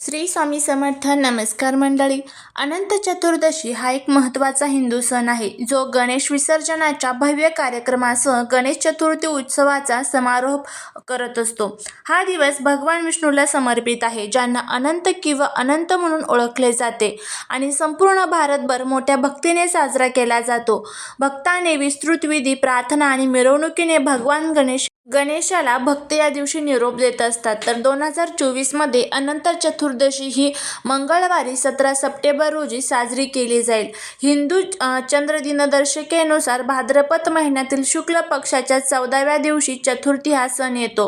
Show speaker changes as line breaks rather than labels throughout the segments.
श्री स्वामी समर्थ नमस्कार मंडळी. अनंत चतुर्दशी हा एक महत्त्वाचा हिंदू सण आहे. जो गणेश विसर्जनाच्या भव्य कार्यक्रमासह गणेश चतुर्थी उत्सवाचा समारोप करत असतो. हा दिवस भगवान विष्णूला समर्पित आहे ज्यांना अनंत किंवा अनंत म्हणून ओळखले जाते आणि संपूर्ण भारतभर मोठ्या भक्तीने साजरा केला जातो. भक्ताने विस्तृत विधी प्रार्थना आणि मिरवणुकीने भगवान गणेश गणेशाला भक्त या दिवशी निरोप देत असतात. तर दोन हजार चोवीसमध्ये अनंत चतुर्दशी ही मंगळवारी सतरा सप्टेंबर रोजी साजरी केली जाईल. हिंदू चंद्रदिनदर्शिकेनुसार चंद्र दिनदर्शिकेनुसार भाद्रपद महिन्यातील शुक्ल पक्षाच्या चौदाव्या दिवशी चतुर्थी हा सण येतो.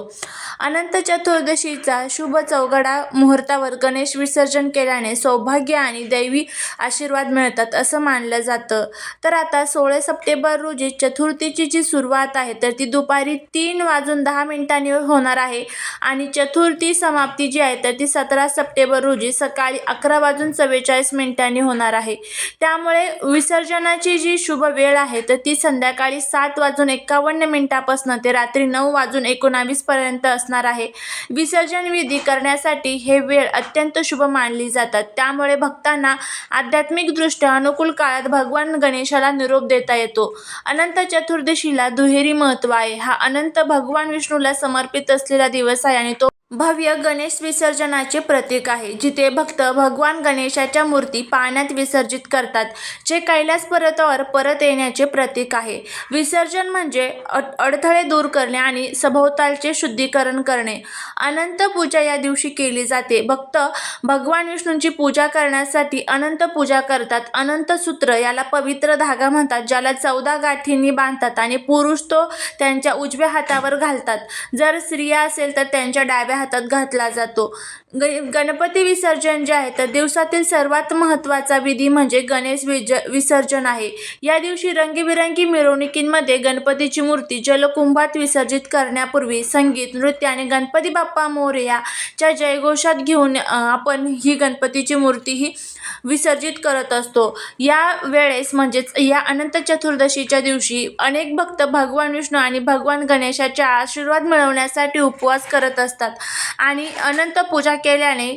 अनंत चतुर्दशीचा शुभ चौघडा मुहूर्तावर गणेश विसर्जन केल्याने सौभाग्य आणि दैवी आशीर्वाद मिळतात असं मानलं जातं. तर आता सोळा सप्टेंबर रोजी चतुर्थीची जी सुरुवात आहे तर ती दुपारी तीन वाजून दहा मिनिटांनी होणार आहे. आणि चतुर्थी समाप्ती जी आहे तर ती सतरा सप्टेंबर रोजी सकाळी अकरा वाजून चव्वेचाळीस मिनिटांनी होणार आहे. त्यामुळे विसर्जनाची जी शुभ वेळ आहे तर ती संध्याकाळी सात वाजून एकावन्न मिनिटापासून ते रात्री नऊ वाजून एकोणावीसपर्यंत असणार आहे. विसर्जन विधी करण्यासाठी हे वेळ अत्यंत शुभ मानली जातात. त्यामुळे भक्तांना आध्यात्मिकदृष्ट्या अनुकूल काळात भगवान गणेशाला निरोप देता येतो. अनंत चतुर्दशीला दुहेरी महत्त्व आहे. हा अनंत भगवान विष्णूला समर्पित असलेला दिवस आहे आणि तो भव्य गणेश विसर्जनाचे प्रतीक आहे जिथे भक्त भगवान गणेशाच्या मूर्ती पाण्यात विसर्जित करतात जे कैलास पर्वतावर परत येण्याचे प्रतीक आहे. विसर्जन म्हणजे अड अडथळे दूर करणे आणि सभोवतालचे शुद्धीकरण करणे. अनंत पूजा या दिवशी केली जाते. भक्त भगवान विष्णूंची पूजा करण्यासाठी अनंत पूजा करतात. अनंत सूत्र याला पवित्र धागा म्हणतात ज्याला चौदा गाठींनी बांधतात आणि पुरुष तो त्यांच्या उजव्या हातावर घालतात. जर स्त्रिया असेल तर त्यांच्या डाव्या हातात घातला जातो. ग गणपती विसर्जन जे आहे तर दिवसातील सर्वात महत्त्वाचा विधी म्हणजे गणेश विज विसर्जन आहे. या दिवशी रंगीबिरंगी मिरवणुकींमध्ये गणपतीची मूर्ती जलकुंभात विसर्जित करण्यापूर्वी संगीत नृत्य आणि गणपती बाप्पा मोरयाच्या जयघोषात घेऊन आपण ही गणपतीची मूर्ती ही विसर्जित करत असतो. या वेळेस म्हणजेच या अनंत चतुर्दशीच्या दिवशी अनेक भक्त भगवान विष्णू आणि भगवान गणेशाच्या आशीर्वाद मिळवण्यासाठी उपवास करत असतात. आणि अनंत पूजा केल्याने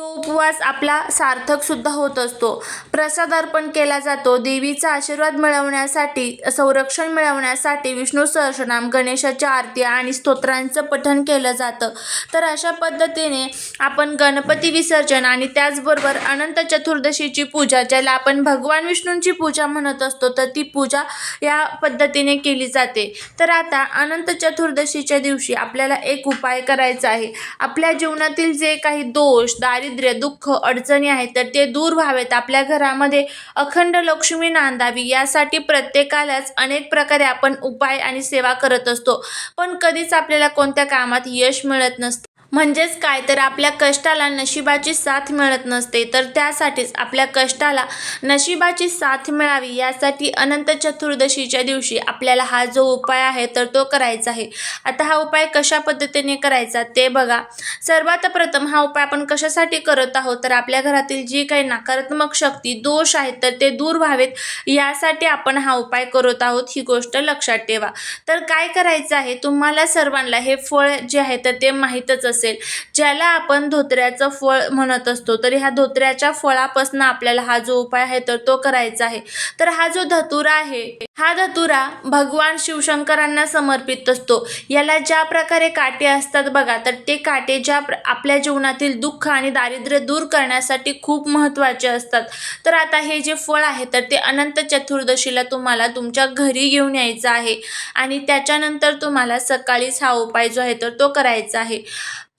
तो उपवास आपला सार्थक सुद्धा होत असतो. प्रसाद अर्पण केला जातो. देवीचा आशीर्वाद मिळवण्यासाठी संरक्षण मिळवण्यासाठी विष्णू सहस्रनाम गणेशाच्या आरती आणि स्तोत्रांचं पठण केलं जातं. तर अशा पद्धतीने आपण गणपती विसर्जन आणि त्याचबरोबर अनंत चतुर्दशीची पूजा ज्याला आपण भगवान विष्णूंची पूजा म्हणत असतो तर ती पूजा या पद्धतीने केली जाते. तर आता अनंत चतुर्दशीच्या दिवशी आपल्याला एक उपाय करायचा आहे. आपल्या जीवनातील जे काही दोष दारिद्र्य दुःख अडचणी आहेत तर ते दूर व्हावेत. आपल्या घरामध्ये अखंड लक्ष्मी नांदावी. यासाठी प्रत्येकालाच अनेक प्रकारे आपण उपाय आणि सेवा करत असतो. पण कधीच आपल्याला कोणत्या कामात यश मिळत नसतं. म्हणजेच काय? तर आपल्या कष्टाला नशिबाची साथ मिळत नसते. तर त्यासाठीच आपल्या कष्टाला नशिबाची साथ मिळावी यासाठी अनंत चतुर्दशीच्या दिवशी आपल्याला हा जो उपाय आहे तर तो करायचा आहे. आता हा उपाय कशा पद्धतीने करायचा ते बघा. सर्वात प्रथम हा उपाय आपण कशासाठी करत आहोत? तर आपल्या घरातील जी काही नकारात्मक शक्ती दोष आहेत तर ते दूर व्हावेत. यासाठी आपण हा उपाय करत आहोत ही गोष्ट लक्षात ठेवा. तर काय करायचं आहे? तुम्हाला सर्वांना हे फळ जे आहे तर ते माहीतच असेल. ज्याला आपण धोत्र्याचं फळ म्हणत असतो तर ह्या धोत्र्याच्या फळापासून आपल्याला हा जो उपाय आहे तर तो करायचा आहे. तर हा जो धतुरा आहे हा धतुरा भगवान शिवशंकरांना समर्पित असतो. याला ज्या प्रकारे काटे असतात बघा तर ते काटे ज्या प्र आपल्या जीवनातील दुःख आणि दारिद्र्य दूर करण्यासाठी खूप महत्त्वाचे असतात. तर आता हे जे फळ आहे तर ते अनंत चतुर्दशीला तुम्हाला तुमच्या घरी घेऊन यायचं आहे. आणि त्याच्यानंतर तुम्हाला सकाळीच हा उपाय जो आहे तर तो करायचा आहे.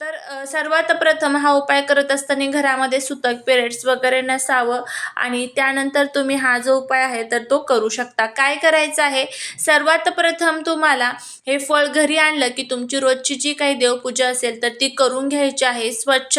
तर सर्वात प्रथम हा उपाय करत असताना घरामध्ये सुतक पिरियड्स वगैरे नसावं आणि त्यानंतर तुम्ही हा जो उपाय आहे तर तो करू शकता. काय करायचं आहे. सर्वात प्रथम तुम्हाला हे फळ घरी आणलं की तुमची रोजची जी काही देवपूजा असेल तर ती करून घ्यायची आहे. स्वच्छ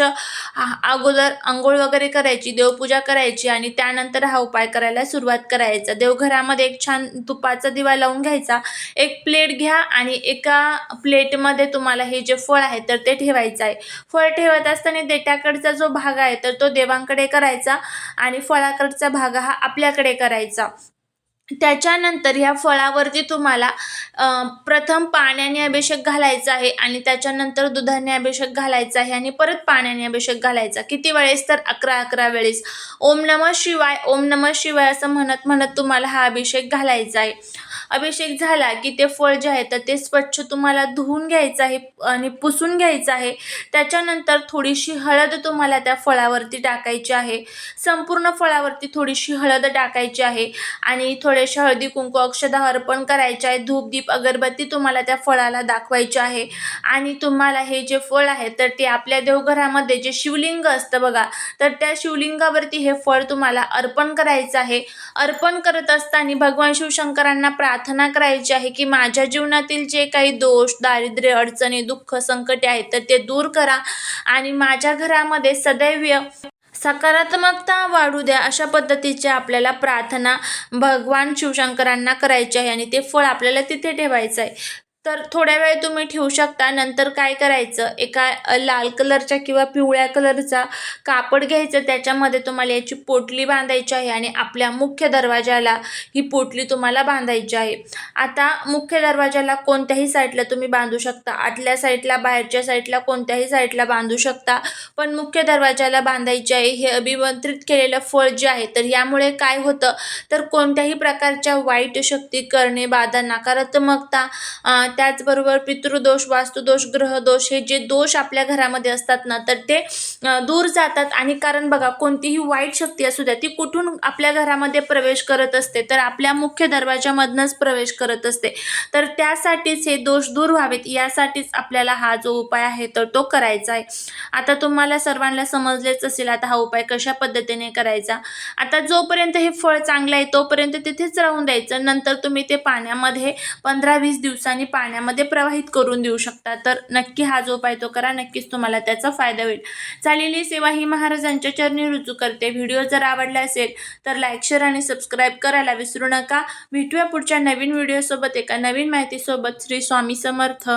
अगोदर आंघोळ वगैरे करायची देवपूजा करायची आणि त्यानंतर हा उपाय करायला सुरुवात करायचा. देवघरामध्ये एक छान तुपाचा दिवा लावून घ्यायचा. एक प्लेट घ्या आणि एका प्लेटमध्ये तुम्हाला हे जे फळ आहे तर ते ठेवायचं आहे. फळ ठेवत असताना देठाकडचा जो भाग आहे तर तो देवांकडे करायचा आणि फळाकडचा भाग हा आपल्याकडे करायचा. त्याच्यानंतर ह्या फळावरती तुम्हाला प्रथम पाण्याने अभिषेक घालायचा आहे आणि त्याच्यानंतर दुधाने अभिषेक घालायचा आहे आणि परत पाण्याने अभिषेक घालायचा. किती वेळेस तर अकरा अकरा वेळेस. ओम नमः शिवाय ओम नमः शिवाय असं म्हणत म्हणत तुम्हाला हा अभिषेक घालायचा आहे. अभिषेक झाला की ते फळ जे आहे तर ते स्वच्छ तुम्हाला धुवून घ्यायचं आहे आणि पुसून घ्यायचं आहे. त्याच्यानंतर थोडीशी हळद तुम्हाला त्या फळावरती टाकायची आहे. संपूर्ण फळावरती थोडीशी हळद टाकायची आहे आणि थोडेसे हळदी कुंकू अक्षदा अर्पण करायचे आहे. धूप दीप अगरबत्ती तुम्हाला त्या फळाला दाखवायची आहे. आणि तुम्हाला हे जे फळ आहे तर ते आपल्या देवघरामध्ये जे शिवलिंग असतं बघा तर त्या शिवलिंगावरती हे फळ तुम्हाला अर्पण करायचं आहे. अर्पण करत असताना भगवान शिवशंकरांना प्रार्थना प्रार्थना करायची आहे की माझ्या जीवनातील जे काही दोष दारिद्र्य अडचणी दुःख संकटे आहेत तर ते दूर करा आणि माझ्या घरामध्ये सदैव सकारात्मकता वाढू द्या अशा पद्धतीची आपल्याला प्रार्थना भगवान शिवशंकरांना करायची आहे आणि ते फळ आपल्याला तिथे ठेवायचं आहे. तर थोड्या वेळ तुम्ही ठेवू शकता. नंतर काय करायचं? एका लाल कलरच्या किंवा पिवळ्या कलरचा कापड घ्यायचं. त्याच्यामध्ये तुम्हाला याची पोटली बांधायची आहे आणि आपल्या मुख्य दरवाजाला ही पोटली तुम्हाला बांधायची आहे. आता मुख्य दरवाजाला कोणत्याही साईडला तुम्ही बांधू शकता. आतल्या साईडला बाहेरच्या साईडला कोणत्याही साईडला बांधू शकता. पण मुख्य दरवाजाला बांधायचे आहे हे अभिमंत्रित केलेलं फळ जे आहे तर यामुळे काय होतं? तर कोणत्याही प्रकारच्या वाईट शक्ती करणे बाधा नकारात्मकता त्याचबरोबर पितृदोष वास्तुदोष ग्रहदोष हे जे दोष आपल्या घरामध्ये असतात ना तर ते दूर जातात. आणि कारण बघा कोणतीही वाईट शक्ती असू द्या ती कुठून आपल्या घरामध्ये प्रवेश करत असते? तर आपल्या मुख्य दरवाजामधनंच प्रवेश करत असते. तर त्यासाठीच हे दोष दूर व्हावेत यासाठीच आपल्याला हा जो उपाय आहे तर तो करायचा आहे. आता तुम्हाला सर्वांना समजलेच असेल आता हा उपाय कशा पद्धतीने करायचा? आता जोपर्यंत हे फळ चांगलं आहे तोपर्यंत तिथेच राहून द्यायचं. नंतर तुम्ही ते पाण्यामध्ये पंधरा वीस दिवसांनी पाण्यामध्ये प्रवाहित करून देऊ शकता. तर नक्की हा जो उपाय तो करा. नक्कीच तुम्हाला त्याचा फायदा होईल. झालेली सेवा ही महाराजांच्या चरणी रुजू करते. व्हिडिओ जर आवडला असेल तर लाईक शेअर आणि सबस्क्राईब करायला विसरू नका. भेटूया पुढच्या नवीन व्हिडिओसोबत एका नवीन माहितीसोबत. श्री स्वामी समर्थ.